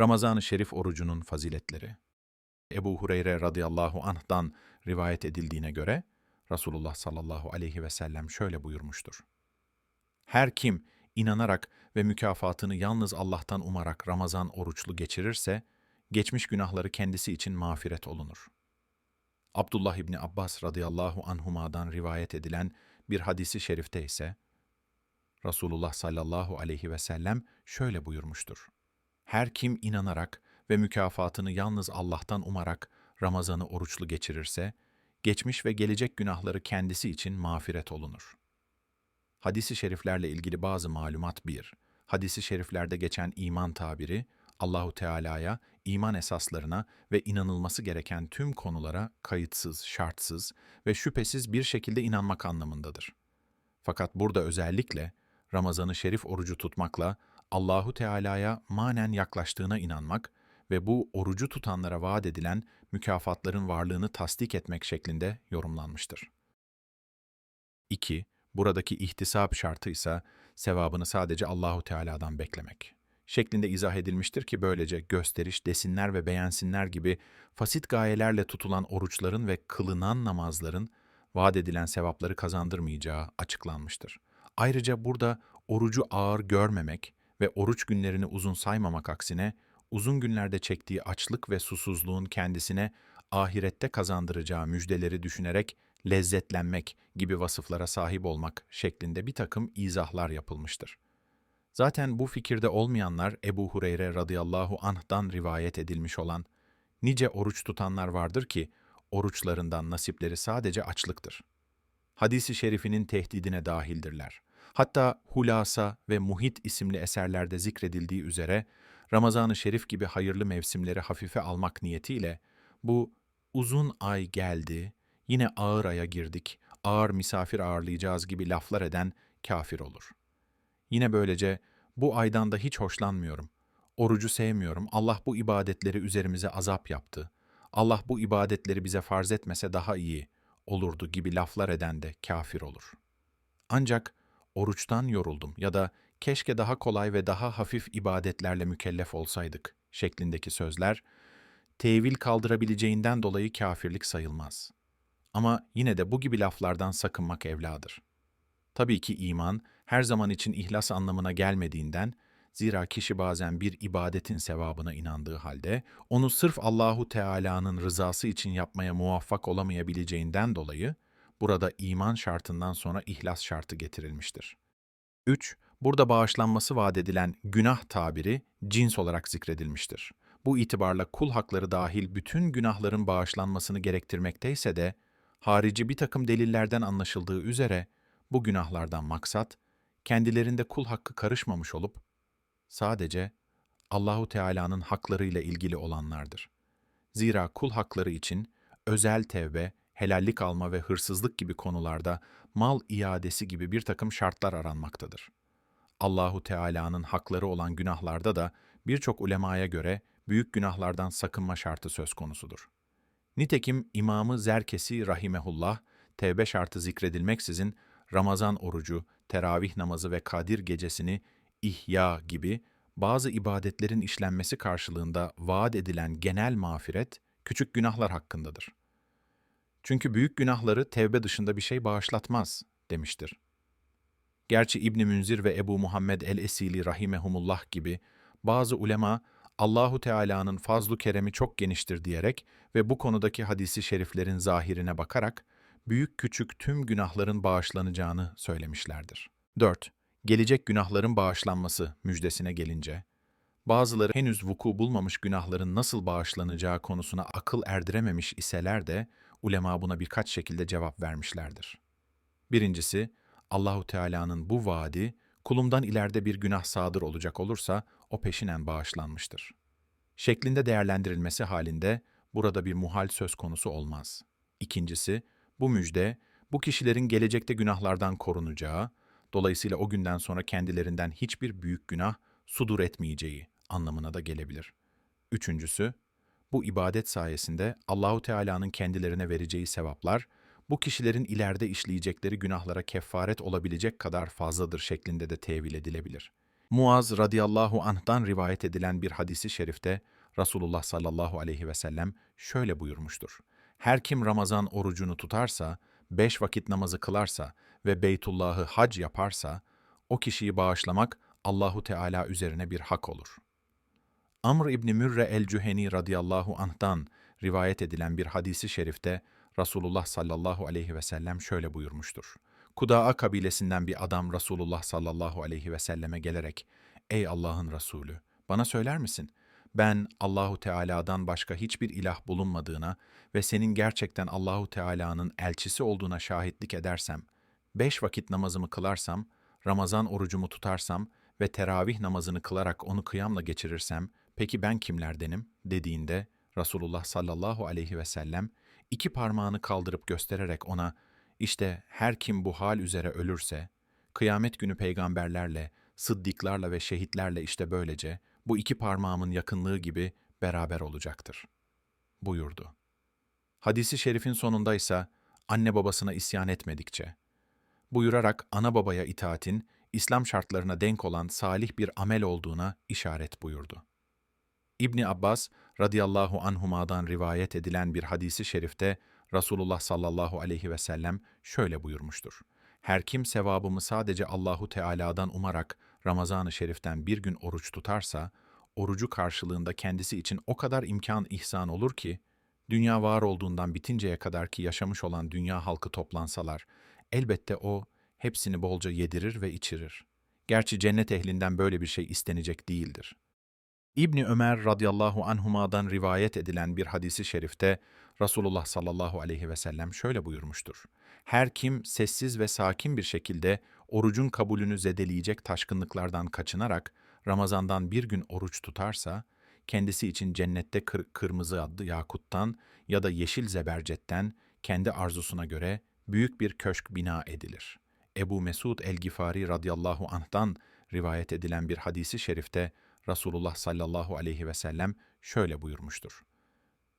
Ramazan-ı Şerif orucunun faziletleri. Ebu Hureyre radıyallahu anh'dan rivayet edildiğine göre Resulullah sallallahu aleyhi ve sellem şöyle buyurmuştur. Her kim inanarak ve mükafatını yalnız Allah'tan umarak Ramazan oruçlu geçirirse, geçmiş günahları kendisi için mağfiret olunur. Abdullah İbni Abbas radıyallahu anhuma'dan rivayet edilen bir hadisi şerifte ise, Resulullah sallallahu aleyhi ve sellem şöyle buyurmuştur. Her kim inanarak ve mükafatını yalnız Allah'tan umarak Ramazan'ı oruçlu geçirirse, geçmiş ve gelecek günahları kendisi için mağfiret olunur. Hadisi şeriflerle ilgili bazı malumat 1. Hadisi şeriflerde geçen iman tabiri, Allahu Teala'ya, iman esaslarına ve inanılması gereken tüm konulara kayıtsız, şartsız ve şüphesiz bir şekilde inanmak anlamındadır. Fakat burada özellikle Ramazan'ı şerif orucu tutmakla Allahu Teala'ya manen yaklaştığına inanmak ve bu orucu tutanlara vaat edilen mükafatların varlığını tasdik etmek şeklinde yorumlanmıştır. 2. Buradaki ihtisap şartı ise sevabını sadece Allahu Teala'dan beklemek şeklinde izah edilmiştir ki böylece gösteriş, desinler ve beğensinler gibi fasit gayelerle tutulan oruçların ve kılınan namazların vaat edilen sevapları kazandırmayacağı açıklanmıştır. Ayrıca burada orucu ağır görmemek ve oruç günlerini uzun saymamak aksine uzun günlerde çektiği açlık ve susuzluğun kendisine ahirette kazandıracağı müjdeleri düşünerek lezzetlenmek gibi vasıflara sahip olmak şeklinde bir takım izahlar yapılmıştır. Zaten bu fikirde olmayanlar Ebu Hureyre radıyallahu anh'dan rivayet edilmiş olan nice oruç tutanlar vardır ki oruçlarından nasipleri sadece açlıktır. Hadisi şerifinin tehdidine dahildirler. Hatta Hulasa ve Muhit isimli eserlerde zikredildiği üzere Ramazan-ı Şerif gibi hayırlı mevsimleri hafife almak niyetiyle bu uzun ay geldi, yine ağır aya girdik, ağır misafir ağırlayacağız gibi laflar eden kafir olur. Yine böylece bu aydan da hiç hoşlanmıyorum. Orucu sevmiyorum. Allah bu ibadetleri üzerimize azap yaptı. Allah bu ibadetleri bize farz etmese daha iyi olurdu gibi laflar eden de kafir olur. Ancak oruçtan yoruldum ya da keşke daha kolay ve daha hafif ibadetlerle mükellef olsaydık şeklindeki sözler, tevil kaldırabileceğinden dolayı kafirlik sayılmaz. Ama yine de bu gibi laflardan sakınmak evladır. Tabii ki iman her zaman için ihlas anlamına gelmediğinden, zira kişi bazen bir ibadetin sevabına inandığı halde, onu sırf Allahu Teala'nın rızası için yapmaya muvaffak olamayabileceğinden dolayı, burada iman şartından sonra ihlas şartı getirilmiştir. 3. Burada bağışlanması vaat edilen günah tabiri cins olarak zikredilmiştir. Bu itibarla kul hakları dahil bütün günahların bağışlanmasını gerektirmekteyse de, harici bir takım delillerden anlaşıldığı üzere bu günahlardan maksat, kendilerinde kul hakkı karışmamış olup, sadece Allahu Teala'nın haklarıyla ilgili olanlardır. Zira kul hakları için özel tevbe, helallik alma ve hırsızlık gibi konularda mal iadesi gibi bir takım şartlar aranmaktadır. Allahu Teala'nın hakları olan günahlarda da birçok ulemaya göre büyük günahlardan sakınma şartı söz konusudur. Nitekim İmamı Zerkesi rahimehullah tevbe şartı zikredilmeksizin Ramazan orucu, teravih namazı ve Kadir gecesini ihya gibi bazı ibadetlerin işlenmesi karşılığında vaat edilen genel mağfiret küçük günahlar hakkındadır. Çünkü büyük günahları tevbe dışında bir şey bağışlatmaz demiştir. Gerçi İbn Münzir ve Ebu Muhammed el-Esili rahimehumullah gibi bazı ulema Allahu Teala'nın fazlu keremi çok geniştir diyerek ve bu konudaki hadisi şeriflerin zahirine bakarak büyük küçük tüm günahların bağışlanacağını söylemişlerdir. 4. Gelecek günahların bağışlanması müjdesine gelince, bazıları henüz vuku bulmamış günahların nasıl bağışlanacağı konusuna akıl erdirememiş iseler de ulema buna birkaç şekilde cevap vermişlerdir. Birincisi, Allahu Teala'nın bu vaadi kulumdan ileride bir günah sadır olacak olursa o peşinen bağışlanmıştır. Şeklinde değerlendirilmesi halinde burada bir muhal söz konusu olmaz. İkincisi, bu müjde, bu kişilerin gelecekte günahlardan korunacağı, dolayısıyla o günden sonra kendilerinden hiçbir büyük günah sudur etmeyeceği anlamına da gelebilir. Üçüncüsü, bu ibadet sayesinde Allahu Teala'nın kendilerine vereceği sevaplar, bu kişilerin ileride işleyecekleri günahlara kefaret olabilecek kadar fazladır şeklinde de tevil edilebilir. Muaz radıyallahu anh'dan rivayet edilen bir hadisi şerifte Resulullah sallallahu aleyhi ve sellem şöyle buyurmuştur. Her kim Ramazan orucunu tutarsa, beş vakit namazı kılarsa ve Beytullah'ı hac yaparsa, o kişiyi bağışlamak Allahu Teala üzerine bir hak olur. Amr İbni Mürre el-Cüheni radıyallahu anh'dan rivayet edilen bir hadisi şerifte Resulullah sallallahu aleyhi ve sellem şöyle buyurmuştur. Kuda'a kabilesinden bir adam Resulullah sallallahu aleyhi ve selleme gelerek, Ey Allah'ın Resulü, bana söyler misin? Ben Allahu Teala'dan başka hiçbir ilah bulunmadığına ve senin gerçekten Allahu Teala'nın elçisi olduğuna şahitlik edersem, beş vakit namazımı kılarsam, Ramazan orucumu tutarsam ve teravih namazını kılarak onu kıyamla geçirirsem, peki ben kimlerdenim? dediğinde Resulullah sallallahu aleyhi ve sellem iki parmağını kaldırıp göstererek ona, işte her kim bu hal üzere ölürse, kıyamet günü peygamberlerle, sıddıklarla ve şehitlerle işte böylece bu iki parmağımın yakınlığı gibi beraber olacaktır. buyurdu. Hadisi şerifin sonunda ise anne babasına isyan etmedikçe, buyurarak ana babaya itaatin İslam şartlarına denk olan salih bir amel olduğuna işaret buyurdu. İbni Abbas radıyallahu anhuma'dan rivayet edilen bir hadisi şerifte Resulullah sallallahu aleyhi ve sellem şöyle buyurmuştur. Her kim sevabımı sadece Allahu Teala'dan umarak Ramazan-ı Şerif'ten bir gün oruç tutarsa, orucu karşılığında kendisi için o kadar imkan ihsan olur ki, dünya var olduğundan bitinceye kadar ki yaşamış olan dünya halkı toplansalar, elbette o hepsini bolca yedirir ve içirir. Gerçi cennet ehlinden böyle bir şey istenecek değildir. İbni Ömer radıyallahu anhuma'dan rivayet edilen bir hadisi şerifte Resulullah sallallahu aleyhi ve sellem şöyle buyurmuştur. Her kim sessiz ve sakin bir şekilde orucun kabulünü zedeleyecek taşkınlıklardan kaçınarak Ramazan'dan bir gün oruç tutarsa, kendisi için cennette kır kırmızı adlı yakuttan ya da yeşil zebercetten kendi arzusuna göre büyük bir köşk bina edilir. Ebu Mesud el-Gifari radıyallahu anh'tan rivayet edilen bir hadisi şerifte Resulullah sallallahu aleyhi ve sellem şöyle buyurmuştur.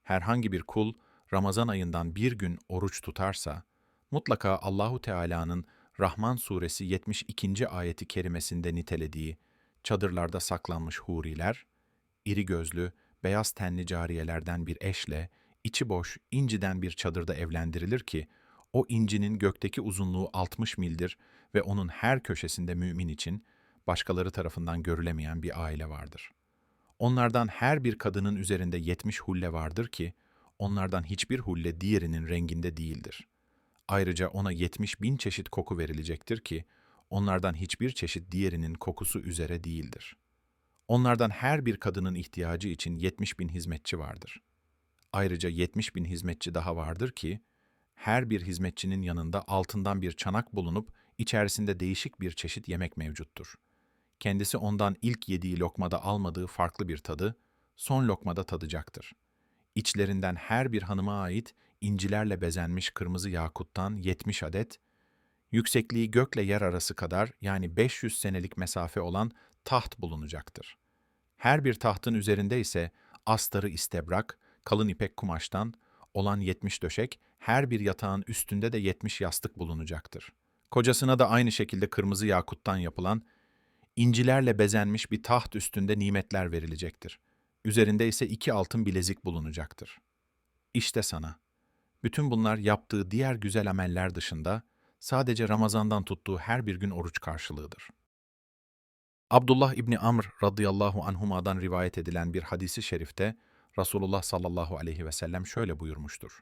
Herhangi bir kul Ramazan ayından bir gün oruç tutarsa, mutlaka Allahu Teala'nın Rahman suresi 72. ayeti kerimesinde nitelediği çadırlarda saklanmış huriler, iri gözlü, beyaz tenli cariyelerden bir eşle, içi boş, inciden bir çadırda evlendirilir ki, o incinin gökteki uzunluğu 60 mildir ve onun her köşesinde mümin için başkaları tarafından görülemeyen bir aile vardır. Onlardan her bir kadının üzerinde 70 hulle vardır ki, onlardan hiçbir hulle diğerinin renginde değildir. Ayrıca ona 70 bin çeşit koku verilecektir ki, onlardan hiçbir çeşit diğerinin kokusu üzere değildir. Onlardan her bir kadının ihtiyacı için 70 bin hizmetçi vardır. Ayrıca 70 bin hizmetçi daha vardır ki, her bir hizmetçinin yanında altından bir çanak bulunup içerisinde değişik bir çeşit yemek mevcuttur. Kendisi ondan ilk yediği lokmada almadığı farklı bir tadı, son lokmada tadacaktır. İçlerinden her bir hanıma ait incilerle bezenmiş kırmızı yakuttan 70 adet, yüksekliği gökle yer arası kadar yani 500 senelik mesafe olan taht bulunacaktır. Her bir tahtın üzerinde ise astarı istebrak, kalın ipek kumaştan olan 70 döşek, her bir yatağın üstünde de 70 yastık bulunacaktır. Kocasına da aynı şekilde kırmızı yakuttan yapılan, incilerle bezenmiş bir taht üstünde nimetler verilecektir. Üzerinde ise iki altın bilezik bulunacaktır. İşte sana. Bütün bunlar yaptığı diğer güzel ameller dışında sadece Ramazan'dan tuttuğu her bir gün oruç karşılığıdır. Abdullah İbni Amr radıyallahu anhuma'dan rivayet edilen bir hadisi şerifte Resulullah sallallahu aleyhi ve sellem şöyle buyurmuştur.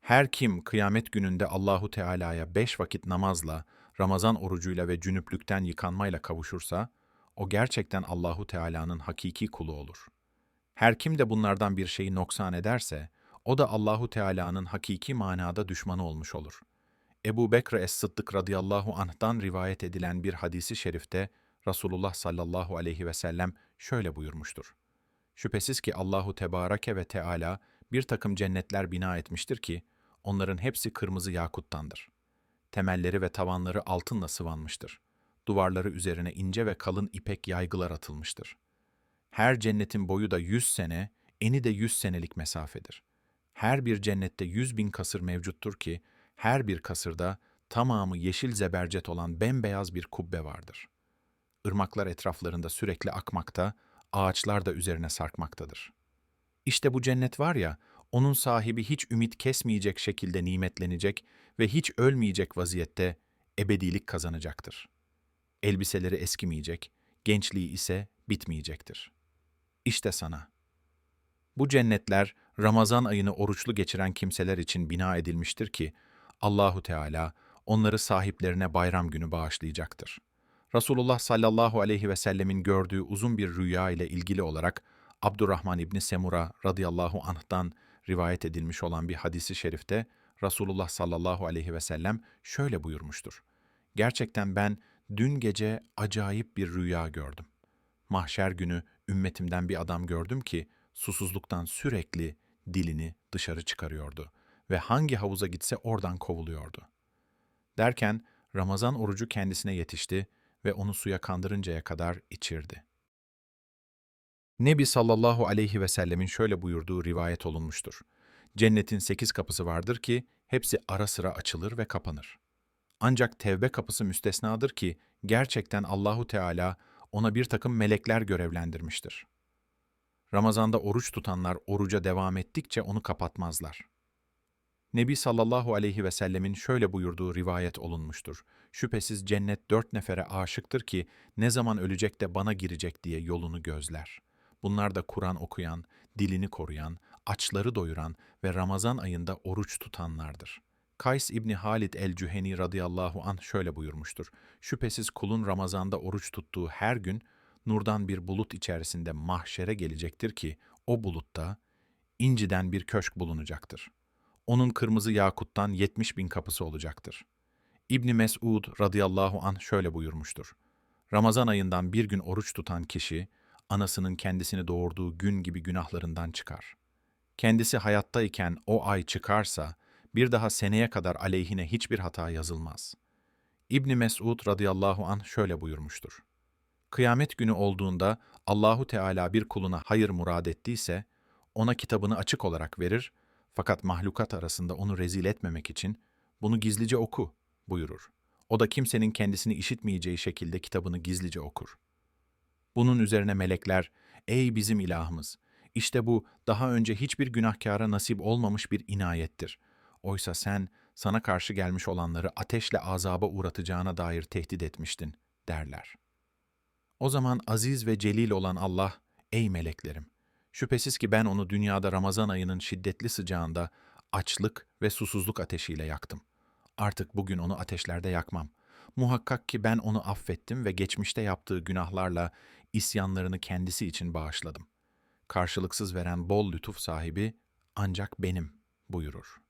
Her kim kıyamet gününde Allahu Teala'ya beş vakit namazla, Ramazan orucuyla ve cünüplükten yıkanmayla kavuşursa, o gerçekten Allahu Teala'nın hakiki kulu olur. Her kim de bunlardan bir şeyi noksan ederse, o da Allahu Teala'nın hakiki manada düşmanı olmuş olur. Ebu Bekr es-Sıddık radıyallahu anh'tan rivayet edilen bir hadisi şerifte Resulullah sallallahu aleyhi ve sellem şöyle buyurmuştur. Şüphesiz ki Allahu Tebarake ve Teala bir takım cennetler bina etmiştir ki, onların hepsi kırmızı yakuttandır. Temelleri ve tavanları altınla sıvanmıştır. Duvarları üzerine ince ve kalın ipek yaygılar atılmıştır. Her cennetin boyu da yüz sene, eni de yüz senelik mesafedir. Her bir cennette yüz bin kasır mevcuttur ki, her bir kasırda tamamı yeşil zebercet olan bembeyaz bir kubbe vardır. ırmaklar etraflarında sürekli akmakta, ağaçlar da üzerine sarkmaktadır. İşte bu cennet var ya, onun sahibi hiç ümit kesmeyecek şekilde nimetlenecek ve hiç ölmeyecek vaziyette ebedilik kazanacaktır. Elbiseleri eskimeyecek, gençliği ise bitmeyecektir. İşte sana. Bu cennetler Ramazan ayını oruçlu geçiren kimseler için bina edilmiştir ki Allahu Teala onları sahiplerine bayram günü bağışlayacaktır. Resulullah sallallahu aleyhi ve sellemin gördüğü uzun bir rüya ile ilgili olarak Abdurrahman İbni Semura radıyallahu anh'tan rivayet edilmiş olan bir hadisi şerifte Resulullah sallallahu aleyhi ve sellem şöyle buyurmuştur. Gerçekten ben dün gece acayip bir rüya gördüm. Mahşer günü ümmetimden bir adam gördüm ki susuzluktan sürekli dilini dışarı çıkarıyordu ve hangi havuza gitse oradan kovuluyordu. Derken Ramazan orucu kendisine yetişti ve onu suya kandırıncaya kadar içirdi. Nebi sallallahu aleyhi ve sellemin şöyle buyurduğu rivayet olunmuştur. Cennetin sekiz kapısı vardır ki hepsi ara sıra açılır ve kapanır. Ancak tevbe kapısı müstesnadır ki gerçekten Allahu Teala ona bir takım melekler görevlendirmiştir. Ramazanda oruç tutanlar oruca devam ettikçe onu kapatmazlar. Nebi sallallahu aleyhi ve sellemin şöyle buyurduğu rivayet olunmuştur. Şüphesiz cennet dört nefere aşıktır ki ne zaman ölecek de bana girecek diye yolunu gözler. Bunlar da Kur'an okuyan, dilini koruyan, açları doyuran ve Ramazan ayında oruç tutanlardır. Kays İbni Halid el-Cüheni radıyallahu anh şöyle buyurmuştur. Şüphesiz kulun Ramazanda oruç tuttuğu her gün nurdan bir bulut içerisinde mahşere gelecektir ki o bulutta inciden bir köşk bulunacaktır. Onun kırmızı yakuttan yetmiş bin kapısı olacaktır. İbni Mesud radıyallahu anh şöyle buyurmuştur. Ramazan ayından bir gün oruç tutan kişi, anasının kendisini doğurduğu gün gibi günahlarından çıkar. Kendisi hayattayken o ay çıkarsa, bir daha seneye kadar aleyhine hiçbir hata yazılmaz. İbni Mesud radıyallahu anh şöyle buyurmuştur. Kıyamet günü olduğunda Allahu Teala bir kuluna hayır murad ettiyse, ona kitabını açık olarak verir, fakat mahlukat arasında onu rezil etmemek için bunu gizlice oku buyurur. O da kimsenin kendisini işitmeyeceği şekilde kitabını gizlice okur. Bunun üzerine melekler, ey bizim ilahımız, işte bu daha önce hiçbir günahkara nasip olmamış bir inayettir. Oysa sen sana karşı gelmiş olanları ateşle azaba uğratacağına dair tehdit etmiştin, derler. O zaman aziz ve celil olan Allah, ey meleklerim, şüphesiz ki ben onu dünyada Ramazan ayının şiddetli sıcağında açlık ve susuzluk ateşiyle yaktım. Artık bugün onu ateşlerde yakmam. Muhakkak ki ben onu affettim ve geçmişte yaptığı günahlarla isyanlarını kendisi için bağışladım. Karşılıksız veren bol lütuf sahibi ancak benim buyurur.''